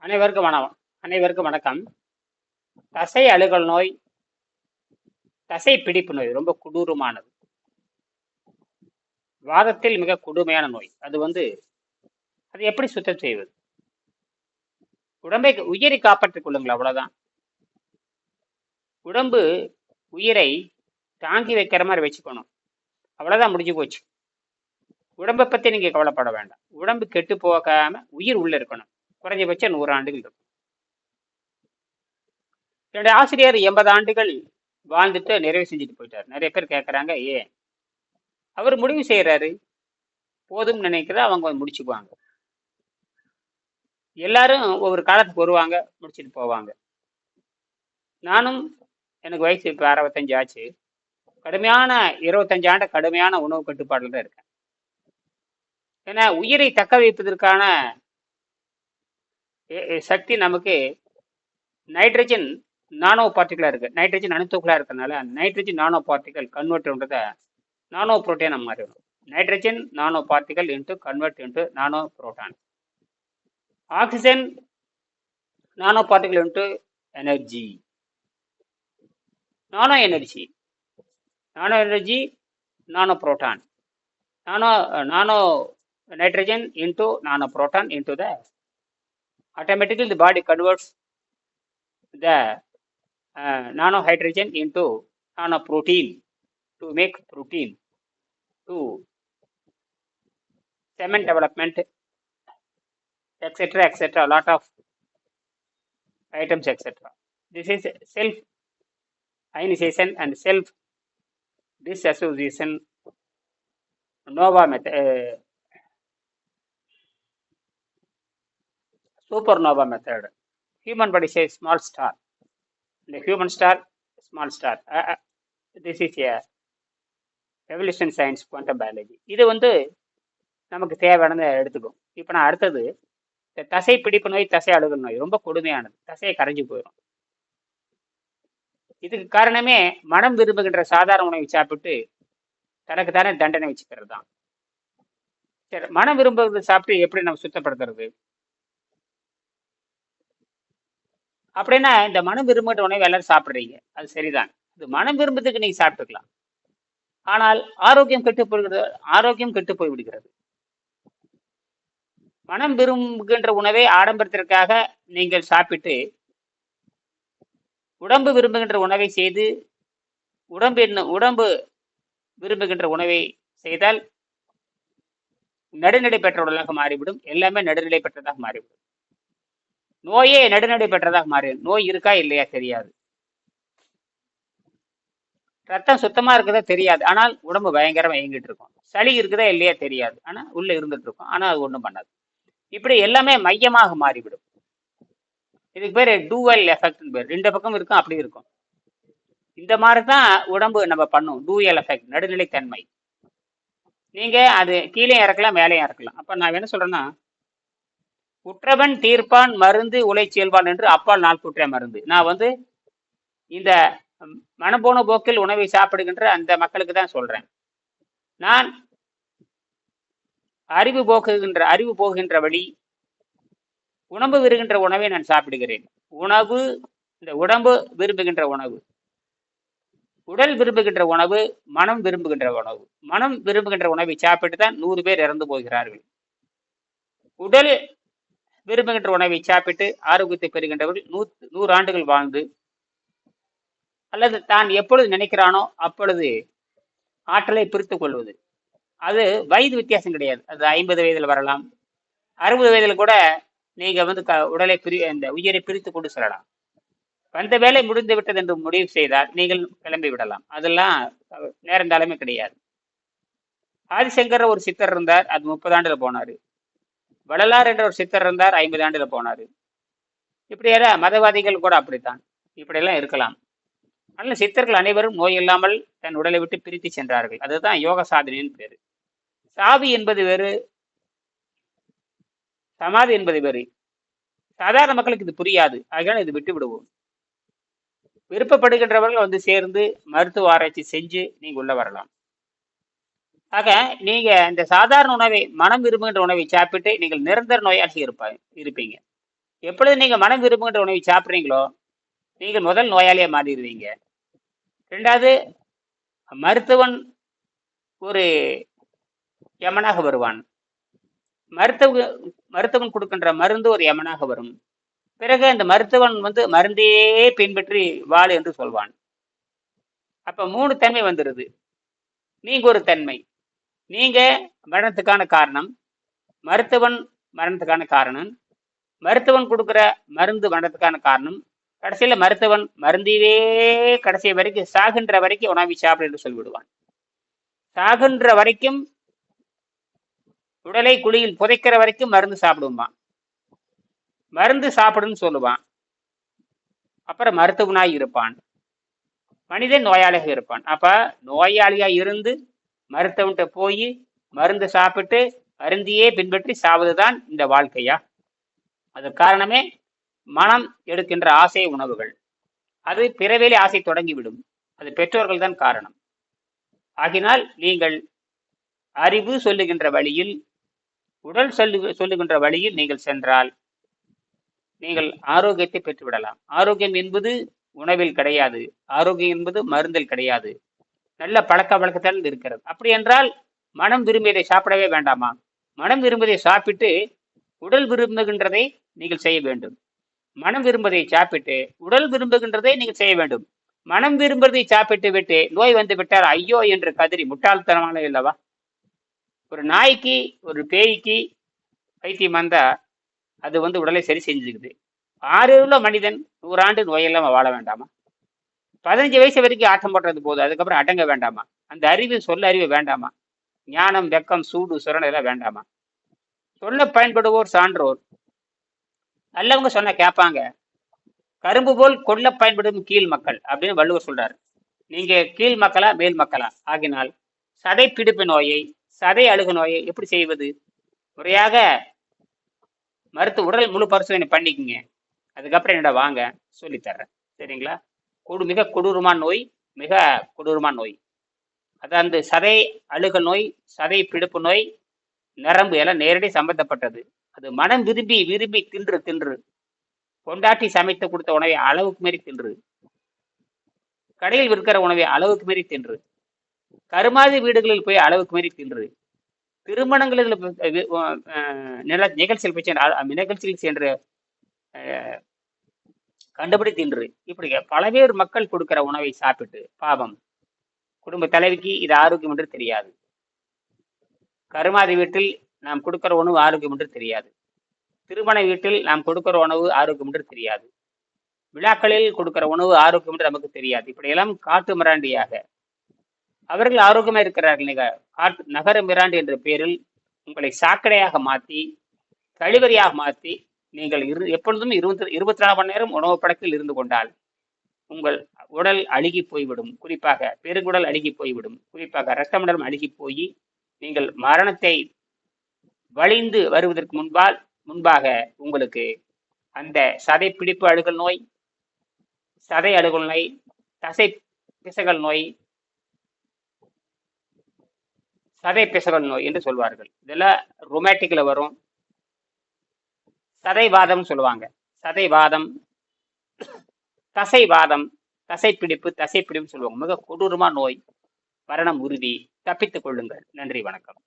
அனைவருக்கும் வணக்கம் அனைவருக்கும் வணக்கம். தசை அழுகல் நோய் தசை பிடிப்பு நோய் ரொம்ப கொடூரமானது. வாதத்தில் மிக கொடுமையான நோய். அது வந்து அது எப்படி சுத்தம் செய்வது? உடம்பை உயிரை காப்பாற்றிக் கொள்ளுங்கள் அவ்வளவுதான். உடம்பு உயிரை தாங்கி வைக்கிற மாதிரி வச்சுக்கணும். அவ்வளவுதான் முடிஞ்சு போச்சு. உடம்பை பத்தி நீங்க கவலைப்பட வேண்டாம். உடம்பு கெட்டு போகாம உயிர் உள்ள இருக்கணும். குறைஞ்சபட்சம் நூறு ஆண்டுகள் இருக்கும். என்னுடைய ஆசிரியர் எண்பது ஆண்டுகள் வாழ்ந்துட்டு நிறைவு செஞ்சுட்டு போயிட்டார். நிறைய பேர் கேட்குறாங்க ஏன் அவர் முடிவு செய்கிறாரு போதும்னு நினைக்கிறத அவங்க முடிச்சுக்குவாங்க. எல்லாரும் ஒவ்வொரு காலத்துக்கு வருவாங்க முடிச்சுட்டு போவாங்க. நானும் எனக்கு வயசு இப்போ அறுபத்தஞ்சு ஆச்சு. கடுமையான இருபத்தஞ்சு ஆண்டு கடுமையான உணவு கட்டுப்பாடில் தான் இருக்கேன். ஏன்னா உயிரை தக்க வைப்பதற்கான சக்தி நமக்கு நைட்ரஜன் நானோ பார்ட்டிகலாக இருக்குது நைட்ரஜன் அணுத்துக்களாக இருக்கிறதுனால நைட்ரஜன் நானோ பார்ட்டிகல் கன்வெர்ட்ன்றத நானோ புரோட்டீனாக மாறிடும். Nitrogen nano particle into convert into nano proton oxygen nano particle into energy nano energy nano energy nano proton nano nano nitrogen into nano proton into the automatically the body converts the uh, nanohydrogen into nanoprotein to make protein to cement development etc etc a lot of items etc this is self ionization and self disassociation nova method uh, supernova method. Human body says small star. The human star, small star. Uh, this this is a science science, quantum இது வந்து நமக்கு தேவையானதை எடுத்துக்கும் இப்போ நான் அடுத்தது இந்த தசை பிடிப்பு நோய் தசை அழுகல் நோய் ரொம்ப கொடுமையானது தசையை கரைஞ்சி போயிடும் இதுக்கு காரணமே மனம் விரும்புகின்ற சாதாரண உணவை சாப்பிட்டு தனக்கு தானே தண்டனை வச்சுக்கிறது தான் சரி மனம் விரும்புகிறது சாப்பிட்டு எப்படி நம்ம சுத்தப்படுத்துறது அப்படின்னா இந்த மனம் விரும்புகிற உணவு எல்லாரும் சாப்பிட்றீங்க. அது சரிதான். இது மனம் விரும்புறதுக்கு நீங்கள் சாப்பிட்டுக்கலாம். ஆனால் ஆரோக்கியம் கெட்டு போய்கிறது ஆரோக்கியம் கெட்டு போய் விடுகிறது மனம் விரும்புகின்ற உணவை ஆடம்பரத்திற்காக நீங்கள் சாப்பிட்டு உடம்பு விரும்புகின்ற உணவை செய்து உடம்பு என்ன உடம்பு விரும்புகின்ற உணவை செய்தால் நடுநிலை பெற்ற உடலாக மாறிவிடும். எல்லாமே நடுநிலை பெற்றதாக மாறிவிடும். நோயே நடுநடை பெற்றதாக மாறிடும் நோய் இருக்கா இல்லையா தெரியாது. ரத்தம் சுத்தமா இருக்குதா தெரியாது. ஆனால் உடம்பு பயங்கரமா இயங்கிட்டு இருக்கும். சளி இருக்குதா இல்லையா தெரியாது. ஆனா உள்ள இருந்துட்டு இருக்கும். ஆனா அது ஒண்ணும் பண்ணாது. இப்படி எல்லாமே மையமாக மாறிவிடும். இதுக்கு பேர் டூவல் எஃபெக்ட் பேர். ரெண்டு பக்கம் இருக்கும் அப்படி இருக்கும். இந்த மாதிரி தான் உடம்பு நம்ம பண்ணும். டூயல் எஃபெக்ட் நடுநிலைத்தன்மை. நீங்க அது கீழே இறக்கலாம் மேலே இறக்கலாம். அப்ப நான் என்ன சொல்றேன்னா குற்றவன் தீர்ப்பான் மருந்து உலை செல்வான் என்று அப்பால் நாள் குற்ற மருந்து. நான் வந்து இந்த ம், மனப்போன போக்கில் உணவை சாப்பிடுகின்ற அந்த மக்களுக்கு தான் சொல்றேன். நான் அறிவு போக்குகின்ற அறிவு போகின்ற வழி உணவு விருகின்ற உணவை நான் சாப்பிடுகிறேன். உணவு இந்த உடம்பு விரும்புகின்ற உணவு உடல் விரும்புகின்ற உணவு மனம் விரும்புகின்ற உணவு. மனம் விரும்புகின்ற உணவை சாப்பிட்டு தான் நூறு பேர் இறந்து போகிறார்கள். உடல் விரும்புகின்ற உணவை சாப்பிட்டு ஆரோக்கியத்தை பெறுகின்றவர்கள் நூ நூறு ஆண்டுகள் வாழ்ந்து அல்லது தான் எப்பொழுது நினைக்கிறானோ அப்பொழுது ஆற்றலை பிரித்து கொள்வது. அது வயது வித்தியாசம் கிடையாது. அது ஐம்பது வயதில் வரலாம். அறுபது வயதில் கூட நீங்கள் வந்து க உடலை பிரி இந்த உயிரை பிரித்து கொண்டு செல்லலாம். வந்த வேலை முடிந்து விட்டது என்று முடிவு செய்தால் நீங்கள் கிளம்பி விடலாம். அதெல்லாம் நேரந்தாலுமே கிடையாது. ஆதிசங்கர் ஒரு சித்தர் இருந்தார். அது முப்பது ஆண்டுல போனாரு. வள்ளலார் என்ற ஒரு சித்தர் இருந்தார் ஐம்பது ஆண்டுல போனாரு. இப்படியெல்லாம் மதவாதிகள் கூட அப்படித்தான். இப்படியெல்லாம் இருக்கலாம். நல்ல சித்தர்கள் அனைவரும் நோய் இல்லாமல் தன் உடலை விட்டு பிரித்து சென்றார்கள். அதுதான் யோக சாதனையின் பேரு. சாவி என்பது வேறு சமாதி என்பது வேறு. சாதாரண மக்களுக்கு இது புரியாது. அதனால இது விட்டு விடுவோம். விருப்பப்படுகின்றவர்கள் வந்து சேர்ந்து மருத்துவ ஆராய்ச்சி செஞ்சு நீங்கள் உள்ள வரலாம். ஆக நீங்க இந்த சாதாரண உணவை மனம் விரும்புகின்ற உணவை சாப்பிட்டு நீங்கள் நிரந்தர நோயாளி இருப்பாங்க இருப்பீங்க. எப்பொழுது நீங்க மனம் விரும்புகின்ற உணவை சாப்பிட்றீங்களோ நீங்கள் முதல் நோயாளியாக மாறிடுவீங்க. ரெண்டாவது மருத்துவன் ஒரு யமனாக வருவான். மருத்துவ மருத்துவன் கொடுக்கின்ற மருந்து ஒரு யமனாக வரும். பிறகு அந்த மருத்துவன் வந்து மருந்தையே பின்பற்றி வாழ் என்று சொல்வான். அப்ப மூணு தன்மை வந்துடுது நீங்க ஒரு தன்மை. நீங்க மரணத்துக்கான காரணம் மருத்துவன் மரணத்துக்கான காரணம் மருத்துவன் கொடுக்குற மருந்து மரணத்துக்கான காரணம். கடைசியில மருத்துவன் மருந்தையே கடைசி வரைக்கும் சாகின்ற வரைக்கும் உணவி சாப்பிடு என்று சொல்லிவிடுவான். சாகின்ற வரைக்கும் உடலை குழியில் புதைக்கிற வரைக்கும் மருந்து சாப்பிடுவான் மருந்து சாப்பிடுன்னு சொல்லுவான். அப்புறம் மருத்துவனாய் இருப்பான். மனிதன் நோயாளியாக இருப்பான். அப்ப நோயாளியா இருந்து மருத்துவன்கிட்ட போய் மருந்து சாப்பிட்டு அருந்தியே பின்பற்றி சாவதுதான் இந்த வாழ்க்கையா? அது காரணமே மனம் எடுக்கின்ற ஆசை உணவுகள். அது பிறவேலே ஆசை தொடங்கிவிடும். அது பெற்றோர்கள் தான் காரணம். ஆகினால் நீங்கள் அறிவு சொல்லுகின்ற வழியில் உடல் சொல்லு சொல்லுகின்ற வழியில் நீங்கள் சென்றால் நீங்கள் ஆரோக்கியத்தை பெற்றுவிடலாம். ஆரோக்கியம் என்பது உணவில் கிடையாது. ஆரோக்கியம் என்பது மருந்தில் கிடையாது. நல்ல பழக்க வழக்கத்தில் இருக்கிறது. அப்படி என்றால் மனம் விரும்பியதை சாப்பிடவே வேண்டாமா? மனம் விரும்பியதை சாப்பிட்டு உடல் விரும்புகின்றதை நீங்கள் செய்ய வேண்டும். மனம் விரும்பதை சாப்பிட்டு உடல் விரும்புகின்றதை நீங்கள் செய்ய வேண்டும். மனம் விரும்புவதை சாப்பிட்டு விட்டு நோய் வந்து விட்டால் ஐயோ என்று கதறி முட்டாள்தனமான இல்லவா ஒரு நாய்க்கு ஒரு பேய்க்கு பைத்தியம் வந்தா அது வந்து உடலை சரி செஞ்சுக்குது. ஆறு மனிதன் நூறாண்டு நோயெல்லாம் வாழ வேண்டாமா? பதினஞ்சு வயசு வரைக்கும் ஆட்டம் போடுறது போதும். அதுக்கப்புறம் அடங்க வேண்டாமா? அந்த அறிவு சொல்ல அறிவு வேண்டாமா? ஞானம் வெக்கம் சூடு சுரணம் எல்லாம் வேண்டாமா? சொல்ல பயன்படுவோர் சான்றோர். நல்லவங்க சொன்ன கேட்பாங்க. கரும்பு போல் கொல்ல பயன்படும் கீழ் மக்கள் அப்படின்னு வள்ளுவர் சொல்றாரு. நீங்க கீழ் மக்களா மேல் மக்களா? ஆகினால் சதை பிடிப்பு நோயை சதை அழுகு நோயை எப்படி செய்வது? முறையாக மருத்துவ உடல் முழு பரிசோதனை பண்ணிக்கங்க. அதுக்கப்புறம் என்னோட வாங்க சொல்லித்தர்றேன். சரிங்களா? கொடு மிக கொடூரமான நோய் மிக கொடூரமான நோய். அதாவது சதை அழுகல் நோய் சதை பிடிப்பு நோய் நரம்பு எல்லாம் நேரடி சம்பந்தப்பட்டது. அது மனம் விரும்பி விரும்பி தின்று தின்று. கொண்டாட்டி சமைத்து கொடுத்த உணவை அளவுக்கு மீறி தின்று. கடையில் விற்கிற உணவை அளவுக்கு மீறி தின்று. கருமாதி வீடுகளில் போய் அளவுக்கு மீறி தின்று. திருமணங்களில் நில நிகழ்ச்சியில் போய் நிகழ்ச்சியில் சென்று கண்டுபிடி தின்று இப்படி பலவேறு மக்கள் கொடுக்கிற உணவை சாப்பிட்டு பாவம். குடும்ப தலைவிக்கு இது ஆரோக்கியம் என்று தெரியாது. கருமாதி வீட்டில் நாம் கொடுக்கிற உணவு ஆரோக்கியம் என்று தெரியாது. திருமண வீட்டில் நாம் கொடுக்கிற உணவு ஆரோக்கியம் என்று தெரியாது. விழாக்களில் கொடுக்கிற உணவு ஆரோக்கியம் என்று நமக்கு தெரியாது. இப்படியெல்லாம் காட்டு மிராண்டியாக. அவர்கள் ஆரோக்கியமாக இருக்கிறார்கள் நீங்க காட்டு நகர மிராண்டி என்ற பெயரில் உங்களை சாக்கடையாக மாற்றி கழிவறையாக மாற்றி நீங்கள் இரு எப்பொழுதும் இருபத்தி இருபத்தி நாலு மணி நேரம் உணவு படத்தில் இருந்து கொண்டால் உங்கள் உடல் அழுகி போய்விடும். குறிப்பாக பெருங்குடல் அழுகி போய்விடும். குறிப்பாக ரத்தமண்டலம் அழுகி போய் நீங்கள் மரணத்தை வழிந்து வருவதற்கு முன்பால் முன்பாக உங்களுக்கு அந்த சதை பிடிப்பு அழுகல் நோய் சதை அழுகல் நோய் தசை பிசகல் நோய் சதை பிசகல் நோய் என்று சொல்வார்கள். இதெல்லாம் ரொமேட்டிக்கில் வரும். சதைவாதம் சொல்லுவாங்க. சதைவாதம். தசைவாதம். தசைப்பிடிப்பு தசைப்பிடிப்பு சொல்லுவாங்க. மிக கொடூரமா நோய். மரணம் உறுதி. தப்பித்துக் கொள்ளுங்கள். நன்றி வணக்கம்.